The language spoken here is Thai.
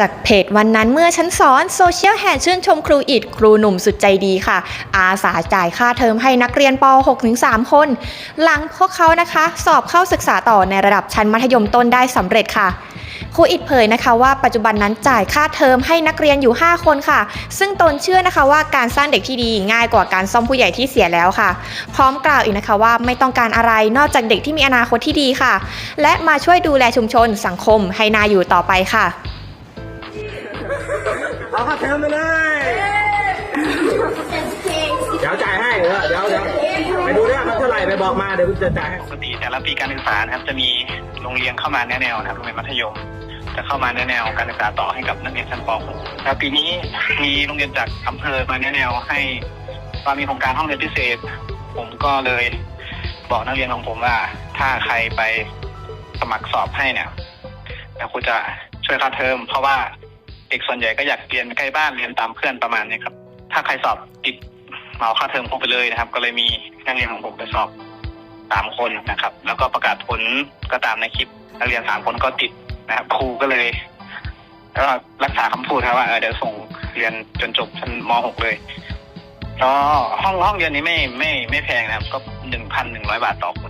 จากเพจวันนั้นเมื่อฉันสอนโซเชียลแห่ชื่นชมครูอิดครูหนุ่มสุดใจดีค่ะ อาสาจ่ายค่าเทอมให้นักเรียนป .6-3 คน หลังพวกเขานะคะ สอบเข้าศึกษาต่อในระดับชั้นมัธยมต้นได้สำเร็จค่ะครูอิดเผยนะคะว่าปัจจุบันนั้นจ่ายค่าเทอมให้นักเรียนอยู่ 5 คนค่ะ ซึ่งตนเชื่อนะคะว่าการสร้างเด็กที่ดีง่ายกว่าการซ่อมผู้ใหญ่ที่เสียแล้วค่ะ พร้อมกล่าวอีกนะคะว่าไม่ต้องการอะไรนอกจากเด็กที่มีอนาคตที่ดีค่ะ และมาช่วยดูแลชุมชนสังคมให้นาอยู่ต่อไปค่ะ เอาค่าเทอมไปเลย เดี๋ยวจ่ายให้เดี๋ยวเดี๋ยวเดี๋ยวไปดูด้วยครับเท่าไหร่ไปบอกมาเดี๋ยวกูจะจ่ายให้ ปกติแต่ละปีการศึกษานะครับจะมีโรงเรียนเข้ามาแนวแนวนะครับโรงเรียนมัธยม จะเข้ามาแนวแนวการศึกษาต่อให้กับนักเรียนชั้นป .6 แล้วปีนี้มีโรงเรียนจากอำเภอมาแนวแนวให้ว่ามีโครงการห้องเรียนพิเศษ ผมก็เลยบอกนักเรียนของผมว่า ถ้าใครไปสมัครสอบให้เนี่ยแล้วครูจะช่วยค่าเทอมเพราะว่า เด็กส่วนใหญ่ก็อยากเรียนใกล้บ้านเรียนตามเพื่อนประมาณนี้ครับ ถ้าใครสอบติดเหมาค่าเทอมคงไปเลยนะครับ ก็เลยมีนักเรียนของผมไปสอบสามคนนะครับ แล้วก็ประกาศผลก็ตามในคลิปนักเรียนสามคนก็ติดนะครับครูก็เลยก็รักษาคำพูดครับว่าเออเดี๋ยวส่งเรียนจนจบชั้นม .6 เลยก็ห้องห้องเรียนนี้ไม่ไม่ไม่แพงนะครับ ก็หนึ่งพันหนึ่งร้อยบาทต่อคน